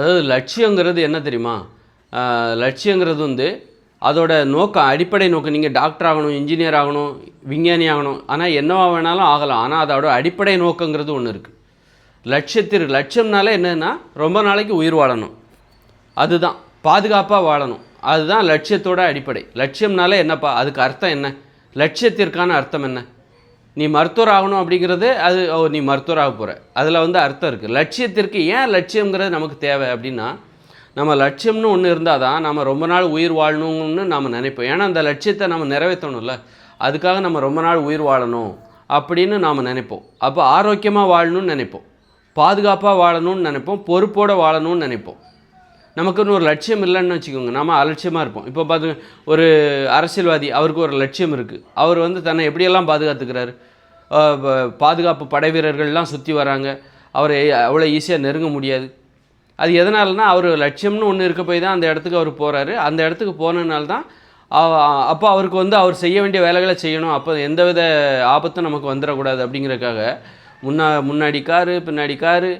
அதாவது லட்சியங்கிறது என்ன தெரியுமா? லட்சியங்கிறது வந்து அதோட நோக்கம் அடிப்படை நோக்கம். நீங்கள் டாக்டர் ஆகணும் இன்ஜினியர் ஆகணும் விஞ்ஞானி ஆகணும். ஆனால் என்னவா வேணாலும் ஆகலாம். ஆனால் அதோட அடிப்படை நோக்கங்கிறது ஒன்று இருக்குது லட்சியத்திற்கு லட்சியம்னால என்னன்னா ரொம்ப நாளைக்கு உயிர் வாழணும். அதுதான். பாதுகாப்பாக வாழணும். அதுதான் லட்சியத்தோட அடிப்படை. லட்சியம்னால என்னப்பா? அதுக்கு அர்த்தம் என்ன? லட்சியத்திற்கான அர்த்தம் என்ன? நீ மருத்துவர் ஆகணும் அப்படிங்கிறது அது ஓ நீ மருத்துவர் ஆக போகிற அதில் வந்து அர்த்தம் இருக்குது லட்சியத்திற்கு ஏன் லட்சியங்கிறது நமக்கு தேவை அப்படின்னா நம்ம லட்சியம்னு ஒன்று இருந்தால் தான் நம்ம ரொம்ப நாள் உயிர் வாழணும்னு நம்ம நினைப்போம். ஏன்னா அந்த லட்சியத்தை நம்ம நிறைவேற்றணும்ல. அதுக்காக நம்ம ரொம்ப நாள் உயிர் வாழணும் அப்படின்னு நாம் நினைப்போம். அப்போ ஆரோக்கியமாக வாழணும்னு நினைப்போம். பாதுகாப்பாக வாழணும்னு நினைப்போம். பொறுப்போடு வாழணும்னு நினைப்போம். நமக்குன்னு ஒரு லட்சியம் இல்லைன்னு வச்சுக்கோங்க. நம்ம அலட்சியமாக இருப்போம். இப்போ பார்த்து ஒரு அரசியல்வாதி அவருக்கு ஒரு லட்சியம் இருக்குது அவர் வந்து தன்னை எப்படியெல்லாம் பாதுகாத்துக்கிறாரு? பாதுகாப்பு படை வீரர்கள்லாம் சுற்றி வராங்க. அவரை அவ்வளோ ஈஸியாக நெருங்க முடியாது. அது எதனாலனா அவர் லட்சியம்னு ஒன்று இருக்க போய் தான் அந்த இடத்துக்கு அவர் போகிறாரு அந்த இடத்துக்கு போனதுனால தான் அப்போ அவருக்கு வந்து அவர் செய்ய வேண்டிய வேலைகளை செய்யணும். அப்போ எந்தவித ஆபத்தும் நமக்கு வந்துடக்கூடாது அப்படிங்கிறதுக்காக முன்னா முன்னாடி காரு பின்னாடி காரு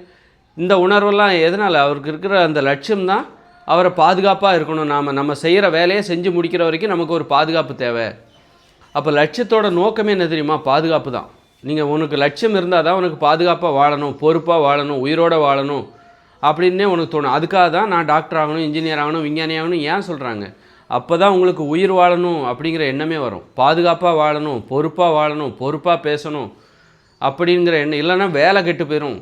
இந்த உணர்வெல்லாம் எதனால்? அவருக்கு இருக்கிற அந்த லட்சியம் தான் அவரை பாதுகாப்பாக இருக்கணும். நாம் நம்ம செய்கிற வேலையை செஞ்சு முடிக்கிற வரைக்கும் நமக்கு ஒரு பாதுகாப்பு தேவை. அப்போ லட்சியத்தோட நோக்கமே என்ன தெரியுமா? பாதுகாப்பு தான். நீங்கள் உனக்கு லட்சியம் இருந்தால் தான் உனக்கு பாதுகாப்பாக வாழணும் பொறுப்பாக வாழணும் உயிரோடு வாழணும் அப்படின்னே உனக்கு தோணும். அதுக்காக தான் நான் டாக்டர் ஆகணும் இன்ஜினியர் ஆகணும் விஞ்ஞானி ஆகணும் ஏன் சொல்கிறாங்க அப்போ தான் உங்களுக்கு உயிர் வாழணும் அப்படிங்கிற எண்ணமே வரும். பாதுகாப்பாக வாழணும் பொறுப்பாக வாழணும் பொறுப்பாக பேசணும் அப்படிங்கிற எண்ணம். இல்லைன்னா வேலை கெட்டு போயிடும்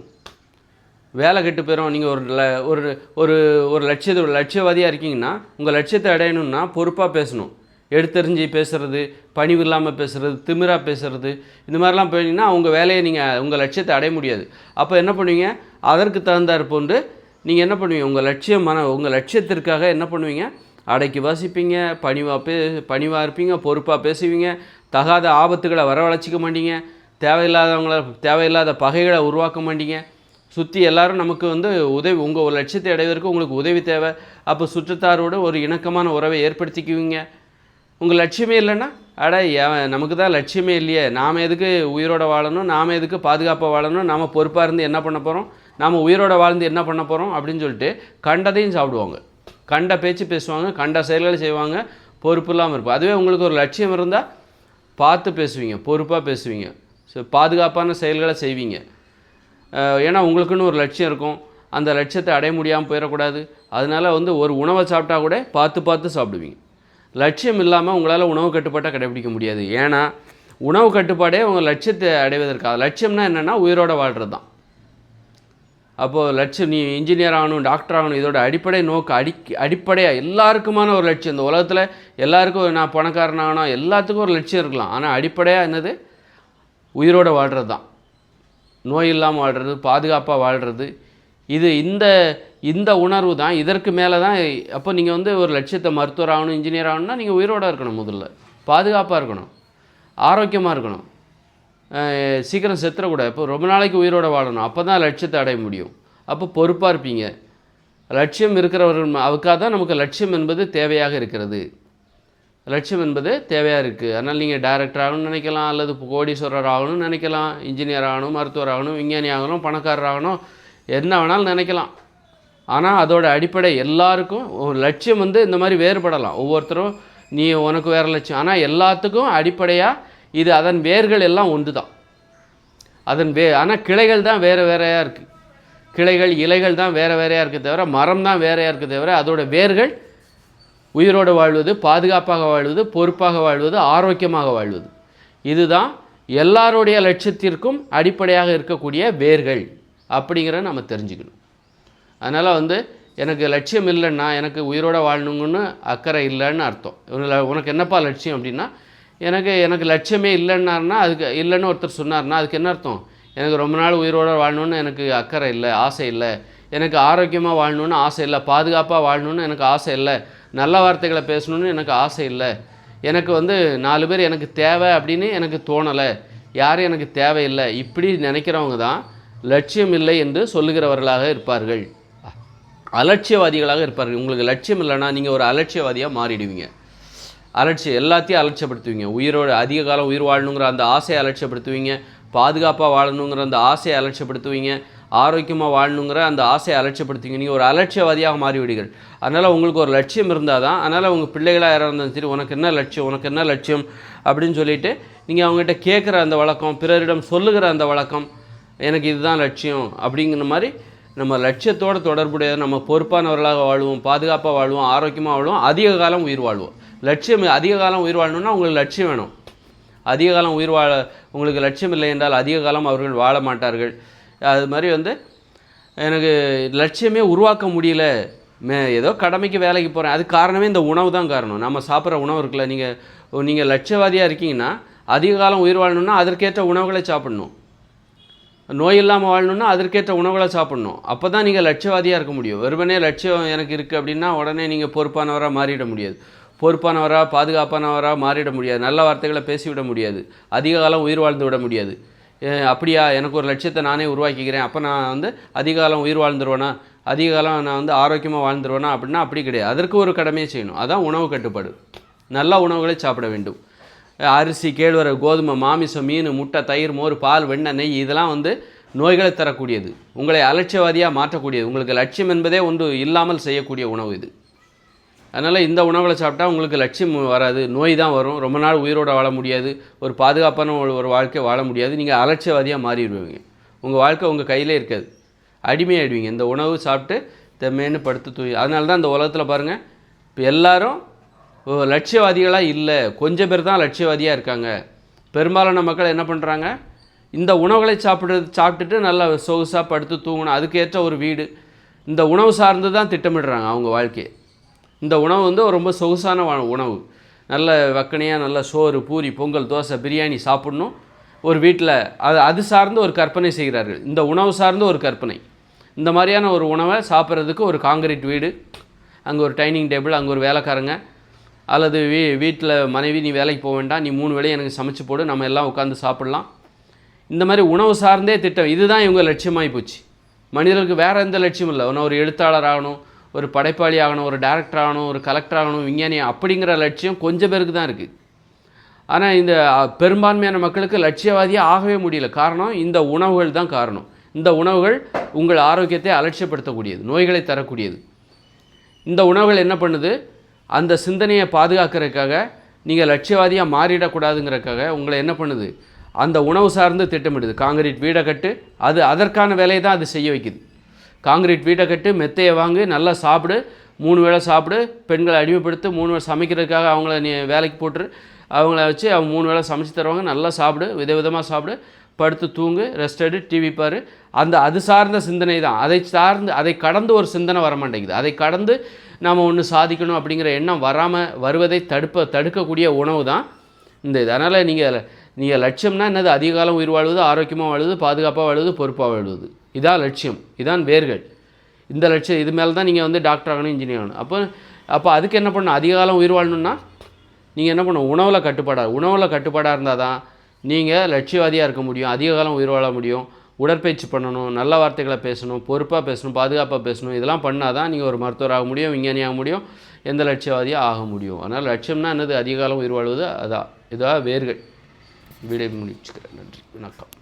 வேலை கெட்டு போயிடும் நீங்கள் ஒரு ல- ஒரு ஒரு ஒரு லட்சியத்தை ஒரு லட்சியவாதியாக இருக்கீங்கன்னா உங்கள் லட்சியத்தை அடையணும்னா பொறுப்பாக பேசணும். எடுத்தெறிஞ்சு பேசுகிறது பணிவு இல்லாமல் பேசுகிறது திமிராக பேசுகிறது இந்த மாதிரிலாம் போயிட்டீங்கன்னா உங்கள் வேலையை நீங்கள் உங்கள் லட்சியத்தை அடைய முடியாது. அப்போ என்ன பண்ணுவீங்க? அதற்கு தகுந்தாற் போன்று நீங்கள் என்ன பண்ணுவீங்க? உங்கள் லட்சியம் மன உங்கள் லட்சியத்திற்காக என்ன பண்ணுவீங்க? அடைக்கி வாசிப்பீங்க பணிவாக பே பணிவாக இருப்பீங்க பொறுப்பாக பேசுவீங்க தகாத ஆபத்துகளை வரவழைச்சிக்க மாட்டீங்க தேவையில்லாதவங்கள தேவையில்லாத பகைகளை உருவாக்க மாட்டீங்க. சுற்றி எல்லாரும் நமக்கு வந்து உதவி உங்கள் ஒரு லட்சியத்தை அடைவதற்கு உங்களுக்கு உதவி தேவை. அப்போ சுற்றத்தாரோட ஒரு இணக்கமான உறவை ஏற்படுத்திக்குவீங்க. உங்கள் லட்சியமே இல்லைன்னா அட நமக்கு தான் லட்சியமே இல்லையே. நாம் எதுக்கு உயிரோட வாழணும்? நாம் எதுக்கு பாதுகாப்பாக வாழணும்? நாம் பொறுப்பாக இருந்து என்ன பண்ண போகிறோம் நாம் உயிரோட வாழ்ந்து என்ன பண்ண போகிறோம் அப்படின்னு சொல்லிட்டு கண்டதையும் சாப்பிடுவாங்க. கண்ட பேச்சு பேசுவாங்க கண்ட செயல்களை செய்வாங்க. பொறுப்பு இல்லாமல் இருக்கும் அதுவே உங்களுக்கு ஒரு லட்சியம் இருந்தால் பார்த்து பேசுவீங்க பொறுப்பாக பேசுவீங்க. ஸோ பாதுகாப்பான செயல்களை செய்வீங்க. ஏன்னா உங்களுக்குன்னு ஒரு லட்சியம் இருக்கும். அந்த லட்சியத்தை அடைய முடியாமல் போயிடக்கூடாது. அதனால வந்து ஒரு உணவை சாப்பிட்டா கூட பார்த்து பார்த்து சாப்பிடுவீங்க. லட்சியம் இல்லாமல் உங்களால் உணவு கட்டுப்பாட்டை கடைபிடிக்க முடியாது. ஏன்னா உணவு கட்டுப்பாடே உங்கள் லட்சியத்தை அடைவதற்காக. லட்சியம்னா என்னென்னா உயிரோட வாழ்கிறது தான் அப்போது லட்சியம் நீ இன்ஜினியர் ஆகணும் டாக்டர் ஆகணும் இதோட அடிப்படை நோக்கு அடி அடிப்படையாக எல்லாருக்குமான ஒரு லட்சியம். இந்த உலகத்தில் எல்லாருக்கும் நான் பணக்காரன் ஆகணும் எல்லாத்துக்கும் ஒரு லட்சியம் இருக்கலாம். ஆனால் அடிப்படையாக என்னது? உயிரோட வாழ்கிறது தான் நோய் இல்லாமல் வாழ்கிறது பாதுகாப்பாக வாழ்கிறது இது இந்த இந்த உணர்வு தான். இதற்கு மேலே தான் அப்போ நீங்கள் வந்து ஒரு லட்சியத்தை மருத்துவர் ஆகணும் இன்ஜினியர் ஆகணும்னா நீங்கள் உயிரோட இருக்கணும் முதல்ல. பாதுகாப்பாக இருக்கணும். ஆரோக்கியமாக இருக்கணும். சீக்கிரம் செத்துறக்கூடாது. இப்போ ரொம்ப நாளைக்கு உயிரோட வாழணும். அப்போ தான் லட்சியத்தை அடைய முடியும். அப்போ பொறுப்பாக இருப்பீங்க. லட்சியம் இருக்கிறவர்கள் அவுக்காக அதுக்காக தான் நமக்கு லட்சியம் என்பது தேவையாக இருக்கிறது. லட்சியம் என்பது தேவையாக இருக்குது அதனால் நீங்கள் டைரக்டர் ஆகணும்னு நினைக்கலாம் அல்லது கோடீஸ்வரர் ஆகணும்னு நினைக்கலாம் இன்ஜினியர் ஆகணும் மருத்துவர் ஆகணும் விஞ்ஞானி ஆகணும் பணக்காரர் ஆகணும் என்ன வேணாலும் நினைக்கலாம். ஆனால் அதோட அடிப்படை எல்லாருக்கும் ஒரு லட்சியம் வந்து இந்த மாதிரி வேறுபடலாம். ஒவ்வொருத்தரும் நீ உனக்கு வேறு லட்சியம். ஆனால் எல்லாத்துக்கும் அடிப்படையாக இது அதன் வேர்கள் எல்லாம் ஒன்று தான் அதன் வே ஆனால் கிளைகள் தான் வேறு வேறையாக இருக்குது கிளைகள் இலைகள் தான் வேறு வேறையாக இருக்குது தவிர மரம் தான் வேறையாக இருக்குது தவிர அதோட வேர்கள் உயிரோடு வாழ்வது பாதுகாப்பாக வாழ்வது பொறுப்பாக வாழ்வது ஆரோக்கியமாக வாழ்வது. இதுதான் எல்லாருடைய லட்சியத்திற்கும் அடிப்படையாக இருக்கக்கூடிய வேர்கள் அப்படிங்கிற நம்ம தெரிஞ்சுக்கணும். அதனால் வந்து எனக்கு லட்சியம் இல்லைன்னா எனக்கு உயிரோட வாழணுங்கன்னு அக்கறை இல்லைன்னு அர்த்தம். உனக்கு என்னப்பா லட்சியம் அப்படின்னா எனக்கு எனக்கு லட்சியமே இல்லைன்னாருன்னா அதுக்கு இல்லைன்னு ஒருத்தர் சொன்னார்னா அதுக்கு என்ன அர்த்தம்? எனக்கு ரொம்ப நாள் உயிரோட வாழணும்னு எனக்கு அக்கறை இல்லை ஆசை இல்லை. எனக்கு ஆரோக்கியமாக வாழணும்னு ஆசை இல்லை பாதுகாப்பாக வாழணும்னு எனக்கு ஆசை இல்லை. நல்ல வார்த்தைகளை பேசணும்னு எனக்கு ஆசை இல்லை. எனக்கு வந்து நாலு பேர் எனக்கு தேவை அப்படின்னு எனக்கு தோணலை. யாரும் எனக்கு தேவையில்லை இப்படி நினைக்கிறவங்க தான் லட்சியம் இல்லை என்று சொல்லுகிறவர்களாக இருப்பார்கள். அலட்சியவாதிகளாக இருப்பார்கள். உங்களுக்கு லட்சியம் இல்லைன்னா நீங்கள் ஒரு அலட்சியவாதியாக மாறிடுவீங்க. அலட்சியம் எல்லாத்தையும் அலட்சியப்படுத்துவீங்க. உயிரோட அதிக காலம் உயிர் வாழணுங்கிற அந்த ஆசையை அலட்சியப்படுத்துவீங்க. பாதுகாப்பாக வாழணுங்கிற அந்த ஆசையை அலட்சியப்படுத்துவீங்க. ஆரோக்கியமாக வாழணுங்கிற அந்த ஆசையை அலட்சியப்படுத்திங்க. நீங்கள் ஒரு அலட்சியவாதியாக மாறிவிடுங்கள். அதனால் உங்களுக்கு ஒரு லட்சியம் இருந்தால் தான் அதனால் உங்கள் பிள்ளைகளாக யாராக இருந்தாலும் சரி உனக்கு என்ன லட்சியம் உனக்கு என்ன லட்சியம் அப்படின்னு சொல்லிட்டு நீங்கள் அவங்ககிட்ட கேட்குற அந்த வழக்கம் பிறரிடம் சொல்லுகிற அந்த வழக்கம் எனக்கு இதுதான் லட்சியம் அப்படிங்கிற மாதிரி நம்ம லட்சியத்தோடு தொடர்புடைய நம்ம பொறுப்பானவர்களாக வாழ்வோம் பாதுகாப்பாக வாழ்வோம் ஆரோக்கியமாக வாழ்வோம் அதிக காலம் உயிர் வாழ்வோம். லட்சியம் அதிக காலம் உயிர் வாழணும்னா உங்களுக்கு லட்சியம் வேணும். அதிக காலம் உயிர் வாழ உங்களுக்கு லட்சியம் இல்லை என்றால் அதிக காலம் அவர்கள் வாழ மாட்டார்கள். அது மாதிரி வந்து எனக்கு லட்சியமே உருவாக்க முடியல. மே ஏதோ கடமைக்கு வேலைக்கு போகிறேன் அது காரணமே இந்த உணவு தான் காரணம். நம்ம சாப்பிட்ற உணவு இருக்குல்ல நீங்கள் நீங்கள் லட்சியவாதியாக இருக்கீங்கன்னா அதிக காலம் உயிர் வாழணும்னா அதற்கேற்ற உணவுகளை சாப்பிடணும். நோய் இல்லாமல் வாழணும்னா அதற்கேற்ற உணவுகளை சாப்பிடணும். அப்போ தான் நீங்கள் லட்சியவாதியாக இருக்க முடியும். வெறுமனே லட்சியம் எனக்கு இருக்குது அப்படின்னா உடனே நீங்கள் பொறுப்பானவராக மாறிட முடியாது. பொறுப்பானவராக பாதுகாப்பானவராக மாறிட முடியாது. நல்ல வார்த்தைகளை பேசிவிட முடியாது. அதிக காலம் உயிர் வாழ்ந்து விட முடியாது. அப்படியா? எனக்கு ஒரு லட்சியத்தை நானே உருவாக்கிக்கிறேன். அப்போ நான் வந்து அதிக காலம் உயிர் வாழ்ந்துருவேனா? அதிக காலம் நான் வந்து ஆரோக்கியமாக வாழ்ந்துருவேனா அப்படின்னா அப்படி கிடையாது. அதற்கு ஒரு கடமையை செய்யணும். அதான் உணவு கட்டுப்பாடு. நல்ல உணவுகளை சாப்பிட வேண்டும். அரிசி கேழ்வரகு கோதுமை மாமிசம் மீன் முட்டை தயிர் மோர் பால் வெண்ணெய் நெய் இதெல்லாம் வந்து நோய்களை தரக்கூடியது. உங்களை அலட்சியவாதியாக மாற்றக்கூடியது. உங்களுக்கு லட்சியம் என்பதே ஒன்று இல்லாமல் செய்யக்கூடிய உணவு இது. அதனால் இந்த உணவுகளை சாப்பிட்டா உங்களுக்கு லட்சியம் வராது. நோய் தான் வரும். ரொம்ப நாள் உயிரோட வாழ முடியாது. ஒரு பாதுகாப்பான ஒரு ஒரு வாழ்க்கை வாழ முடியாது. நீங்கள் அலட்சியவாதியாக மாறிடுவீங்க. உங்கள் வாழ்க்கை உங்கள் கையிலே இருக்காது. அடிமையாயிடுவீங்க. இந்த உணவு சாப்பிட்டு தெம்மேன்னு படுத்து தூய் அதனால தான் இந்த உலகத்தில் பாருங்கள் இப்போ எல்லோரும் லட்சியவாதிகளாக இல்லை. கொஞ்சம் பேர் தான் லட்சியவாதியாக இருக்காங்க. பெரும்பாலான மக்கள் என்ன பண்ணுறாங்க இந்த உணவுகளை சாப்பிடுறது சாப்பிட்டுட்டு நல்லா சொகுசாக படுத்து தூங்கணும். அதுக்கேற்ற ஒரு வீடு. இந்த உணவு சார்ந்து தான் திட்டமிடுறாங்க அவங்க வாழ்க்கையை. இந்த உணவு வந்து ரொம்ப சொகுசான உணவு. நல்ல வக்கனையாக நல்ல சோறு பூரி பொங்கல் தோசை பிரியாணி சாப்பிடணும். ஒரு வீட்டில் அது அது சார்ந்து ஒரு கற்பனை செய்கிறார்கள். இந்த உணவு சார்ந்து ஒரு கற்பனை. இந்த மாதிரியான ஒரு உணவை சாப்பிட்றதுக்கு ஒரு காங்கிரீட் வீடு. அங்கே ஒரு டைனிங் டேபிள் அங்கே ஒரு வேலைக்காரங்க. அல்லது வீ வீட்டில் மனைவி நீ வேலைக்கு போக வேண்டாம் நீ மூணு வேளையும் எனக்கு சமைச்சு போடு நம்ம எல்லாம் உட்காந்து சாப்பிட்லாம். இந்த மாதிரி உணவு சார்ந்தே திட்டம். இதுதான் இவங்க லட்சியமாகி போச்சு. மனிதர்களுக்கு வேறு எந்த லட்சியமும் இல்லை. ஒன்று ஒரு எழுத்தாளர் ஆகணும் ஒரு படைப்பாளி ஆகணும் ஒரு டேரக்டர் ஆகணும் ஒரு கலெக்டர் ஆகணும் விஞ்ஞானி அப்படிங்கிற லட்சியம் கொஞ்சம் பேருக்கு தான் இருக்குது ஆனால் இந்த பெரும்பான்மையான மக்களுக்கு லட்சியவாதியாக ஆகவே முடியல. காரணம் இந்த உணவுகள் தான் காரணம். இந்த உணவுகள் உங்கள் ஆரோக்கியத்தை அலட்சியப்படுத்தக்கூடியது நோய்களை தரக்கூடியது. இந்த உணவுகள் என்ன பண்ணுது? அந்த சிந்தனையை பாதுகாக்கிறதுக்காக நீங்கள் லட்சியவாதியாக மாறிடக்கூடாதுங்கிறதுக்காக உங்களை என்ன பண்ணுது? அந்த உணவு சார்ந்து திட்டமிடுது. காங்கிரீட் வீடை கட்டு அது அதற்கான வேலையை தான் அது செய்ய வைக்குது. காங்கிரீட் வீட்டை கட்டு மெத்தையை வாங்கி நல்லா சாப்பிடு மூணு வேளை சாப்பிடு பெண்களை அடிமைப்படுத்து மூணு வேளை சமைக்கிறதுக்காக அவங்கள நீ வேலைக்கு போட்டுரு. அவங்கள வச்சு அவங்க மூணு வேளை சமைச்சு தருவாங்க. நல்லா சாப்பிடு விதவிதமாக சாப்பிடு. படுத்து தூங்கு ரெஸ்ட் எடு டிவி பாரு. அந்த அது சார்ந்த சிந்தனை தான். அதை சார்ந்து அதை கடந்து ஒரு சிந்தனை வர மாட்டேங்குது அதை கடந்து நாம் ஒன்று சாதிக்கணும் அப்படிங்கிற எண்ணம் வராமல் வருவதை தடுப்ப தடுக்கக்கூடிய உணவு தான் இந்த இது. அதனால் நீங்கள் நீங்கள் லட்சியம்னா என்னது? அதிக காலம் உயிர் வாழ்வது ஆரோக்கியமாக வாழுவது பாதுகாப்பாக வாழுவது பொறுப்பாக வாழுவது. இதான் லட்சியம் இதான் வேர்கள். இந்த லட்சியம் இது மேலே தான் நீங்கள் வந்து டாக்டர் ஆகணும் இன்ஜினியர் ஆகணும். அப்போ அப்போ அதுக்கு என்ன பண்ணணும்? அதிக காலம் உயிர் வாழணும்னா நீங்கள் என்ன பண்ணணும்? உணவில் கட்டுப்பாடாக உணவில் கட்டுப்பாடாக இருந்தால் தான் நீங்கள் லட்சியவாதியாக இருக்க முடியும் அதிக காலம் உயிர் வாழ முடியும். உடற்பயிற்சி பண்ணணும் நல்ல வார்த்தைகளை பேசணும் பொறுப்பாக பேசணும் பாதுகாப்பாக பேசணும் இதெல்லாம் பண்ணால் தான் நீங்கள் ஒரு மருத்துவராக முடியும் விஞ்ஞானியாக முடியும் எந்த லட்சியவாதியாக ஆக முடியும். அதனால் லட்சியம்னா என்னது? அதிக காலம் உயிர் வாழ்வது அதான். இதாக வேர்கள். விடை முடிச்சுக்கிறேன். நன்றி. வணக்கம்.